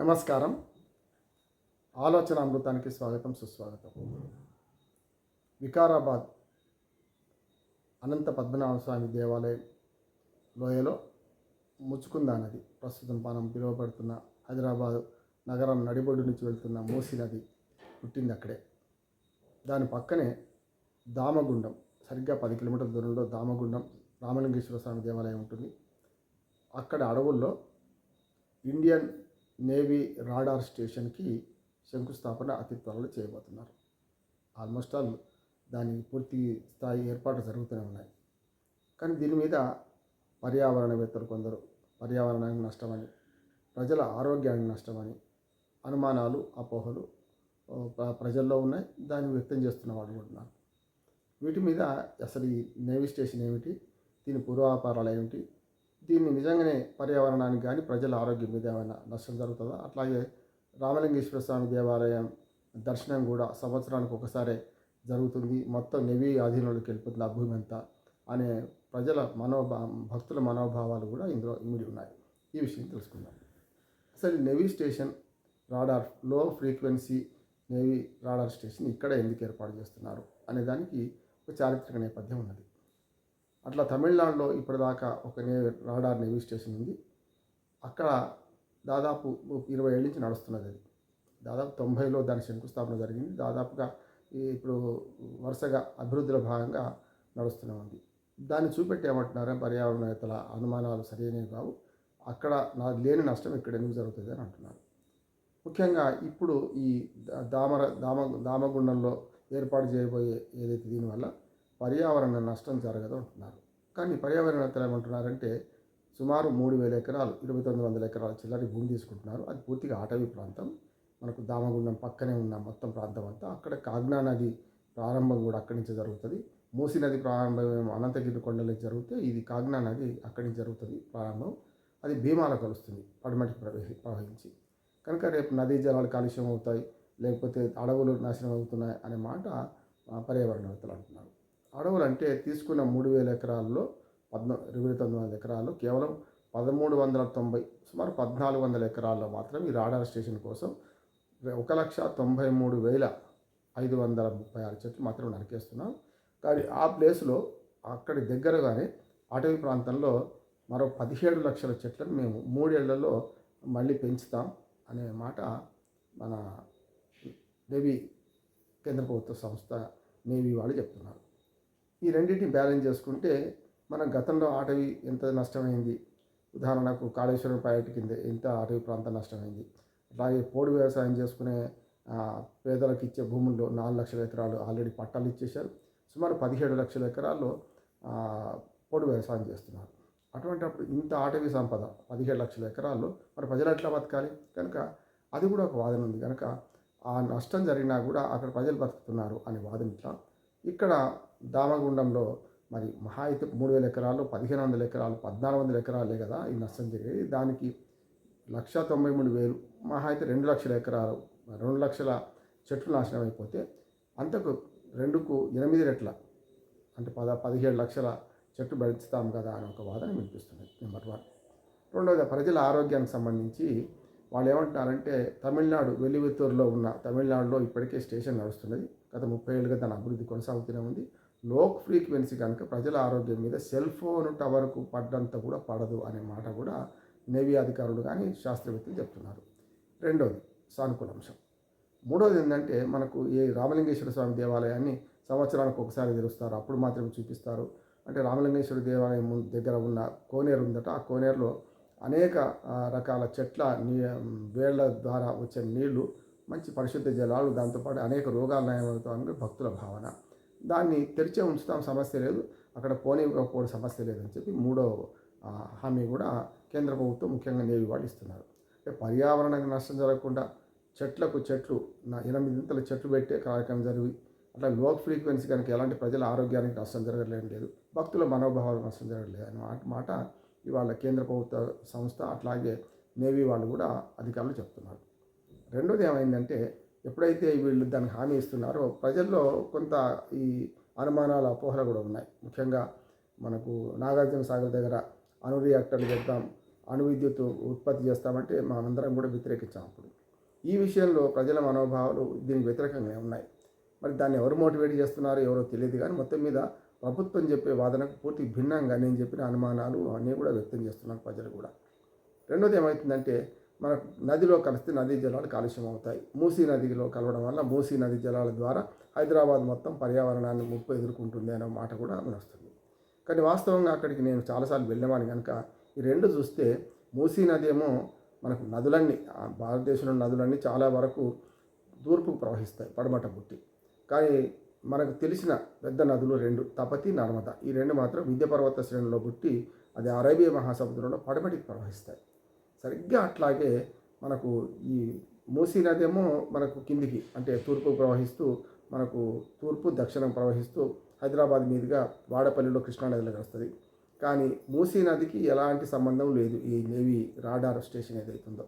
నమస్కారం. ఆలోచన అమృతానికి స్వాగతం సుస్వాగతం. వికారాబాద్ అనంత పద్మనాభ స్వామి దేవాలయం లోయలో ముచ్చుకుందా నది. ప్రస్తుతం మనం పిలువబడుతున్న హైదరాబాద్ నగరం నడిబొడ్డు నుంచి వెళ్తున్న మూసి నది పుట్టింది అక్కడే. దాని పక్కనే దామగుండం సరిగ్గా పది కిలోమీటర్ల దూరంలో దామగుండం రామలింగేశ్వర స్వామి దేవాలయం ఉంటుంది. అక్కడ అడవుల్లో ఇండియన్ నేవీ రాడార్ స్టేషన్కి శంకుస్థాపన అతి త్వరలో చేయబోతున్నారు. ఆల్మోస్ట్ ఆల్ దాని పూర్తి స్థాయి ఏర్పాట్లు జరుగుతూనే ఉన్నాయి. కానీ దీని మీద పర్యావరణవేత్తలు కొందరు పర్యావరణానికి నష్టమని ప్రజల ఆరోగ్యానికి నష్టమని అనుమానాలు అపోహలు ప్రజల్లో ఉన్నాయి. దాన్ని వ్యక్తం చేస్తున్న వాళ్ళు కూడా ఉన్నారు. వీటి మీద అసలు ఈ నేవీ స్టేషన్ ఏమిటి? దీని పూర్వాపారాలు ఏమిటి? దీన్ని నిజంగానే పర్యావరణానికి కానీ ప్రజల ఆరోగ్యం మీద ఏమైనా నష్టం జరుగుతుందా? అట్లాగే రామలింగేశ్వర స్వామి దేవాలయం దర్శనం కూడా సంవత్సరానికి ఒకసారి జరుగుతుంది. మొత్తం నెవి ఆధీనంలోకి వెళ్ళిపోతుంది ఆ భూమి అంతా అనే ప్రజల మనోభా భక్తుల మనోభావాలు కూడా ఇందులో ఇమిడి ఉన్నాయి. ఈ విషయం తెలుసుకుందాం. అసలు నెవీ స్టేషన్ రాడార్లో ఫ్రీక్వెన్సీ నేవీ రాడార్ స్టేషన్ ఇక్కడ ఎందుకు ఏర్పాటు చేస్తున్నారు? అనే దానికి ఒక చారిత్రక నేపథ్యం ఉన్నది. అట్లా తమిళనాడులో ఇప్పటిదాకా ఒక నే రాడార్ నేవీ స్టేషన్ ఉంది. అక్కడ దాదాపు ఇరవై ఏళ్ళ నుంచి నడుస్తున్నది అది. దాదాపు తొంభైలో దాని శంకుస్థాపన జరిగింది. దాదాపుగా ఇప్పుడు వరుసగా అభివృద్ధిలో భాగంగా నడుస్తూనే ఉంది. దాన్ని చూపెట్టి ఏమంటున్నారే? పర్యావరణవేత్తల అనుమానాలు సరైనవి కావు. అక్కడ నా లేని నష్టం ఇక్కడ ఎందుకు జరుగుతుంది అని అంటున్నారు. ముఖ్యంగా ఇప్పుడు ఈ దామర దామ దామగుండంలో ఏర్పాటు చేయబోయే ఏదైతే దీనివల్ల పర్యావరణ నష్టం జరగదు అంటున్నారు కానీ పర్యావరణవేత్తలు ఏమంటున్నారంటే సుమారు మూడు వేల ఎకరాలు ఇరవై తొమ్మిది వందల ఎకరాల చిల్లరి భూమి తీసుకుంటున్నారు. అది పూర్తిగా అటవీ ప్రాంతం. మనకు దామగుండం పక్కనే ఉన్న మొత్తం ప్రాంతం అంతా. అక్కడ కాగ్నా నది ప్రారంభం కూడా అక్కడి నుంచి జరుగుతుంది. మూసి నది ప్రారంభం అనంతగిరి కొండల నుంచి జరిగితే ఇది కాగ్నా నది అక్కడి నుంచి జరుగుతుంది ప్రారంభం. అది భీమాల కలుస్తుంది పడమటికి ప్రవహి ప్రవహించి. కనుక రేపు నదీ జలాలు కాలుష్యం అవుతాయి లేకపోతే అడవులు నాశనం అవుతున్నాయి అనే మాట పర్యావరణవేత్తలు అంటున్నారు. అడవులు అంటే తీసుకున్న మూడు వేల ఎకరాల్లో పద్నా ఇరవై తొమ్మిది వందల ఎకరాల్లో కేవలం పదమూడు వందల తొంభై సుమారు పద్నాలుగు వందల ఎకరాల్లో మాత్రం ఈ రాడార్ స్టేషన్ కోసం ఒక లక్ష తొంభై మూడు వేల ఐదు వందల ముప్పై ఆరు చెట్లు మాత్రం నరికేస్తున్నాం. కానీ ఆ ప్లేస్లో అక్కడి దగ్గరగానే అటవీ ప్రాంతంలో మరో పదిహేడు లక్షల చెట్లను మేము మూడేళ్ళలో మళ్ళీ పెంచుతాం అనే మాట మన నేవీ కేంద్ర ప్రభుత్వ సంస్థ నేవీ వాళ్ళు చెప్తున్నారు. ఈ రెండింటిని బ్యాలెన్స్ చేసుకుంటే మనం గతంలో అటవీ ఎంత నష్టమైంది? ఉదాహరణకు కాళేశ్వరం ప్రాజెక్టు కింద ఎంత అటవీ ప్రాంతం నష్టమైంది? అలాగే పోడు వ్యవసాయం చేసుకునే పేదలకు ఇచ్చే భూముల్లో నాలుగు లక్షల ఎకరాలు ఆల్రెడీ పట్టాలు ఇచ్చేశారు. సుమారు పదిహేడు లక్షల ఎకరాల్లో పోడు వ్యవసాయం చేస్తున్నారు. అటువంటి అప్పుడు ఇంత అటవీ సంపద పదిహేడు లక్షల ఎకరాల్లో మరి ప్రజలు ఎట్లా బతకాలి? కనుక అది కూడా ఒక వాదన ఉంది. కనుక ఆ నష్టం జరిగినా కూడా అక్కడ ప్రజలు బతుకుతున్నారు అనే వాదన ఇట్లా ఇక్కడ దామగుండంలో మరి మహా అయితే మూడు వేల ఎకరాలు పదిహేను వందల ఎకరాలు పద్నాలుగు వందల ఎకరాలే కదా ఈ నష్టం జరిగేది. దానికి లక్ష తొంభై మూడు వేలు మహా అయితే రెండు లక్షల ఎకరాలు రెండు లక్షల చెట్లు నాశనం అయిపోతే అంతకు రెండుకు ఎనిమిది రెట్ల అంటే పద పదిహేడు లక్షల చెట్టు పెంచుతాం కదా అని ఒక వాదన వినిపిస్తుంది. Number one. రెండవది ప్రజల ఆరోగ్యానికి సంబంధించి వాళ్ళు ఏమంటున్నారంటే తమిళనాడు వెల్లివిత్తూరులో ఉన్న తమిళనాడులో ఇప్పటికే స్టేషన్ నడుస్తున్నది. గత ముప్పై ఏళ్ళుగా దాని అభివృద్ధి కొనసాగుతూనే ఉంది. లోక్ ఫ్రీక్వెన్సీ కనుక ప్రజల ఆరోగ్యం మీద సెల్ ఫోన్ టవర్కు పడ్డంత కూడా పడదు అనే మాట కూడా నేవీ అధికారులు కానీ శాస్త్రవేత్తలు చెప్తున్నారు. రెండవది సానుకూల అంశం. మూడవది ఏంటంటే మనకు ఈ రామలింగేశ్వర స్వామి దేవాలయాన్ని సంవత్సరానికి ఒకసారి తెరుస్తారు. అప్పుడు మాత్రమే చూపిస్తారు. అంటే రామలింగేశ్వర దేవాలయం ముందు దగ్గర ఉన్న కోనేరు ఉందట. ఆ కోనేరులో అనేక రకాల చెట్ల నీ వేళ్ళ ద్వారా వచ్చే నీళ్ళు మంచి పరిశుద్ధ జలాలు దాంతోపాటు అనేక రోగాలు నయమవుతాయని భక్తుల భావన. దాన్ని తెరిచే ఉంచుతాం సమస్య లేదు. అక్కడ పోనివ్వకపోవడం సమస్య లేదని చెప్పి మూడో హామీ కూడా కేంద్ర ప్రభుత్వం ముఖ్యంగా నేవి వాళ్ళు ఇస్తున్నారు. అంటే పర్యావరణానికి నష్టం జరగకుండా చెట్లకు చెట్లు నా ఎనిమిదింతల చెట్లు పెట్టే కార్యక్రమం జరిగి అట్లా లో ఫ్రీక్వెన్సీ కనుక ఎలాంటి ప్రజల ఆరోగ్యానికి నష్టం జరగలేదు లేదు భక్తుల మనోభావాలకు నష్టం జరగలేదు అని మాట మాట ఇవాళ కేంద్ర ప్రభుత్వ సంస్థ అట్లాగే నేవీ వాళ్ళు కూడా అధికారులు చెప్తున్నారు. రెండోది ఏమైందంటే ఎప్పుడైతే వీళ్ళు దానికి హామీ ఇస్తున్నారో ప్రజల్లో కొంత ఈ అనుమానాలు అపోహలు కూడా ఉన్నాయి. ముఖ్యంగా మనకు నాగార్జున సాగర్ దగ్గర అణు రియాక్టర్లు చేద్దాం అణు విద్యుత్ ఉత్పత్తి చేస్తామంటే మనమందరం కూడా వ్యతిరేకించాం అప్పుడు. ఈ విషయంలో ప్రజల మనోభావాలు దీనికి వ్యతిరేకంగా ఉన్నాయి. మరి దాన్ని ఎవరు మోటివేట్ చేస్తున్నారో ఎవరో తెలియదు కానీ మొత్తం మీద ప్రభుత్వం చెప్పే వాదనకు పూర్తి భిన్నంగా నేను చెప్పిన అనుమానాలు అన్నీ కూడా వ్యక్తం చేస్తున్నారు ప్రజలు కూడా. రెండోది ఏమవుతుందంటే మనకు నదిలో కలిస్తే నదీ జలాలు కాలుష్యం అవుతాయి. మూసీ నదిలో కలవడం వల్ల మూసీ నది జలాల ద్వారా హైదరాబాద్ మొత్తం పర్యావరణాన్ని ముప్పు ఎదుర్కొంటుంది అనే మాట కూడా వస్తుంది కానీ వాస్తవంగా అక్కడికి నేను చాలాసార్లు వెళ్ళేవాను కనుక ఈ రెండు చూస్తే మూసీ నది ఏమో మనకు నదులన్నీ ఆ భారతదేశంలో నదులన్నీ చాలా వరకు తూర్పుకు ప్రవహిస్తాయి పడమట బుట్టి కానీ మనకు తెలిసిన పెద్ద నదులు రెండు తపతి నర్మద. ఈ రెండు మాత్రం విద్యపర్వత శ్రేణిలో పుట్టి అది అరేబియా మహాసముద్రంలో పడమటికి ప్రవహిస్తాయి. సరిగ్గా అట్లాగే మనకు ఈ మూసీ నది ఏమో మనకు కిందికి అంటే తూర్పు ప్రవహిస్తూ మనకు తూర్పు దక్షిణం ప్రవహిస్తూ హైదరాబాద్ మీదుగా వాడపల్లిలో కృష్ణానదిలో కలుస్తుంది కానీ మూసీ నదికి ఎలాంటి సంబంధం లేదు ఈ నేవీ రాడార్ స్టేషన్ ఏదైతుందో.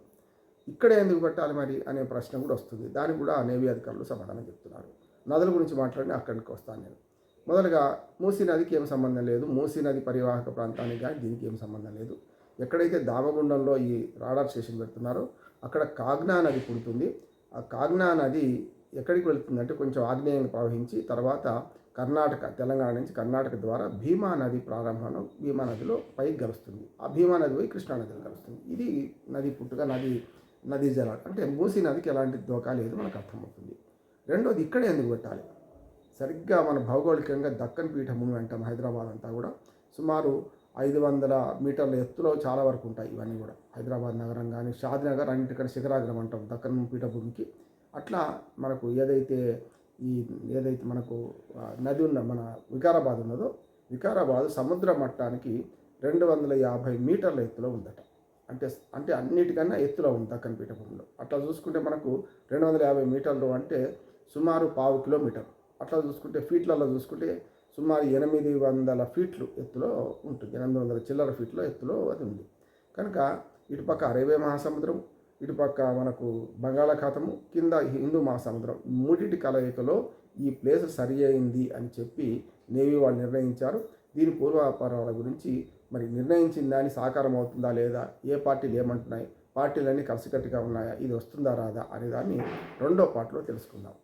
ఇక్కడే ఎందుకు పెట్టాలి మరి అనే ప్రశ్న కూడా వస్తుంది. దానికి కూడా నేవీ అధికారులు సమాధానం చెప్తున్నారు. నదుల గురించి మాట్లాడి అక్కడికి వస్తాను నేను. మొదలుగా మూసీ నదికి ఏం సంబంధం లేదు. మూసీ నది పరివాహక ప్రాంతానికి కానీ దీనికి ఏం సంబంధం లేదు. ఎక్కడైతే దామగుండంలో ఈ రాడార్ స్టేషన్ పెడుతున్నారో అక్కడ కాగ్నా నది పుడుతుంది. ఆ కాగ్నా నది ఎక్కడికి వెళ్తుందంటే కొంచెం ఆగ్నేయంగా ప్రవహించి తర్వాత కర్ణాటక తెలంగాణ నుంచి కర్ణాటక ద్వారా భీమా నది ప్రారంభంలో భీమా నదిలో పైకి కలుస్తుంది. ఆ భీమా నది పోయి కృష్ణా నదిలో కలుస్తుంది. ఇది నది పుట్టుక నది నదీ జలాలు. అంటే మూసీ నదికి ఎలాంటి దోకా లేదు మనకు అర్థమవుతుంది. రెండోది ఇక్కడే ఎందుకు పెట్టాలి? సరిగ్గా మన భౌగోళికంగా దక్కన్ పీఠభూమి అంటాం హైదరాబాద్ అంతా కూడా. సుమారు ఐదు వందల మీటర్ల ఎత్తులో చాలా వరకు ఉంటాయి ఇవన్నీ కూడా. హైదరాబాద్ నగరం కానీ షాద్నగర్ అన్నిటికంటే శిఖరాగ్రం అంటాం దక్కన్ పీఠభూమికి. అట్లా మనకు ఏదైతే ఈ ఏదైతే మనకు నది ఉన్న మన వికారాబాద్ ఉన్నదో వికారాబాద్ సముద్ర మట్టానికి రెండు వందల యాభై మీటర్ల ఎత్తులో ఉందట. అంటే అంటే అన్నిటికన్నా ఎత్తులో ఉంది దక్కన్ పీఠభూమిలో. అట్లా చూసుకుంటే మనకు రెండు వందల యాభై మీటర్లు అంటే సుమారు పావు కిలోమీటర్. అట్లా చూసుకుంటే ఫీట్లలో చూసుకుంటే సుమారు ఎనిమిది వందల ఫీట్లు ఎత్తులో ఉంటుంది. ఎనిమిది వందల చిల్లర ఫీట్లో ఎత్తులో అది ఉంది. కనుక ఇటుపక్క అరేబియా మహాసముద్రం ఇటుపక్క మనకు బంగాళాఖాతము కింద హిందూ మహాసముద్రం మూడింటి కలయికలో ఈ ప్లేస్ సరి అయింది అని చెప్పి నేవీ వాళ్ళు నిర్ణయించారు. దీని పూర్వాపరాల గురించి మరి నిర్ణయించిన దాని సాకారం అవుతుందా లేదా ఏ పార్టీలు ఏమంటున్నాయి పార్టీలన్నీ కలిసికట్టుగా ఉన్నాయా ఇది వస్తుందా రాదా అనే దాన్ని రెండో పార్ట్లో తెలుసుకుందాం.